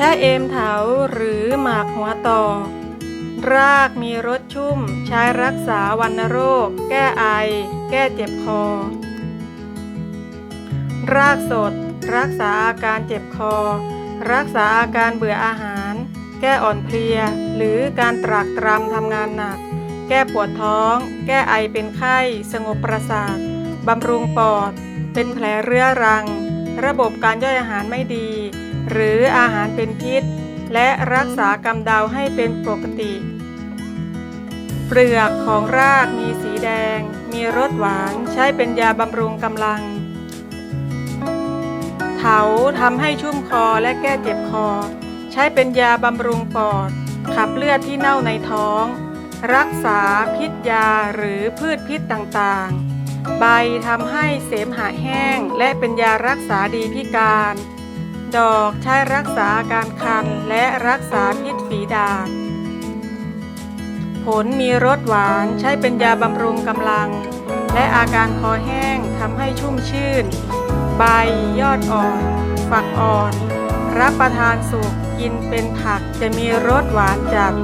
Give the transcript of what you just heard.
ชะเอมเถาหรือหมากหัวต่อรากมีรสชุ่ม ใช้รักษาวัณโรค แก้ไอ แก้เจ็บคอ รากสด รักษาอาการเจ็บคอ รักษาอาการเบื่ออาหาร แก้อ่อนเพลีย หรือการตรากตรำทำงานหนัก แก้ปวดท้อง แก้ไอเป็นไข้ สงบประสาทบำรุงปอด เป็นแผลเรื้อรัง ระบบการย่อยอาหารไม่ดี หรืออาหารเป็นพิษ และรักษากำเดาให้เป็นปกติ เปลือกของรากมีสีแดง มีรสหวานใช้เป็นยาบำรุงกำลัง เถาทำให้ชุ่มคอและแก้เจ็บคอ ใช้เป็นยาบำรุงปอด ขับเลือดที่เน่าในท้อง รักษาพิษยาหรือพืชพิษต่างๆใบทำให้เสมหะแห้งและเป็นยารักษาดีพิการ ดอกใช้รักษาอาการคันและรักษาพิษฝีดาษผลมีรสหวานใช้เป็นยาบำรุงกำลัง และอาการคอแห้งทำให้ชุ่มชื่น ใบยอดอ่อน ฝักอ่อน รับประทานสุกกินเป็นผักจะมีรสหวานจัด